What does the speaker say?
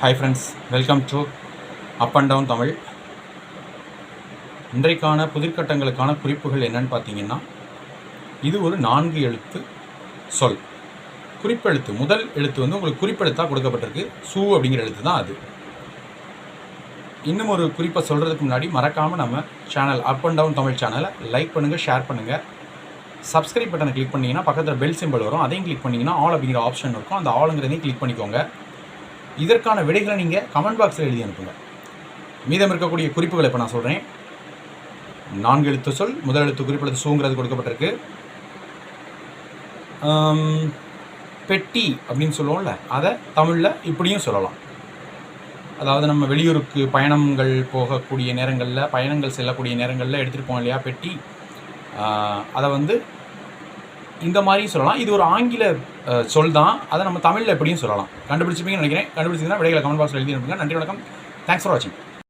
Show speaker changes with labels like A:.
A: Hi friends welcome to up and down Tamil இன்றைக்கான புதிர்கட்டங்களுக்கான குறிப்புகள் என்னன்னு பார்த்தீங்கன்னா இது ஒரு நான்கு எழுத்து சொல். குறிப்பெழுத்து முதல் எழுத்து வந்து உங்களுக்கு குறிப்பெழுத்தாக கொடுக்கப்பட்டிருக்கு. சூ அப்படிங்கிற எழுத்து தான் அது. இன்னும் ஒரு குறிப்பை சொல்கிறதுக்கு முன்னாடி மறக்காமல் நம்ம channel up and down Tamil சேனலை லைக் பண்ணுங்கள் ஷேர் பண்ணுங்கள் சப்ஸ்கிரைப் பட்டனை கிளிக் பண்ணிங்கன்னா பக்கத்தில் பெல் சிம்பிள் வரும். அதையும் கிளிக் பண்ணிங்கன்னா ஆல் அப்படிங்கிற ஆப்ஷன் இருக்கும். அந்த ஆளுங்கிறதையும் கிளிக் பண்ணிக்கோங்க. இதற்கான விடைகளை நீங்கள் கமெண்ட் பாக்ஸில் எழுதி அனுப்புங்க. மீதம் இருக்கக்கூடிய குறிப்புகளை இப்போ நான் சொல்கிறேன் நான்கு எழுத்து சொல் முதல் எழுத்து குறிப்பிடத்து சூங்கிறது கொடுக்கப்பட்டிருக்கு. பெட்டி அப்படின்னு சொல்லுவோம்ல அதை தமிழில் இப்படியும் சொல்லலாம். அதாவது நம்ம வெளியூருக்கு பயணங்கள் போகக்கூடிய நேரங்களில் பயணங்கள் செல்லக்கூடிய நேரங்களில் எடுத்துகிட்டு போவோம் இல்லையா பெட்டி. அதை வந்து இந்த மாதிரியும் சொல்லலாம். இது ஒரு ஆங்கில சொல் தான். அதை நம்ம தமிழில் எப்படியும் சொல்லலாம். கண்டுபிடிச்சிப்பீங்கன்னு நினைக்கிறேன். கண்டுபிடிச்சிங்கன்னா விடைகளை கமெண்ட் பாக்ஸில் எழுதி அனுப்புங்க. நன்றி வணக்கம். தேங்க்ஸ் ஃபார் வாட்சிங்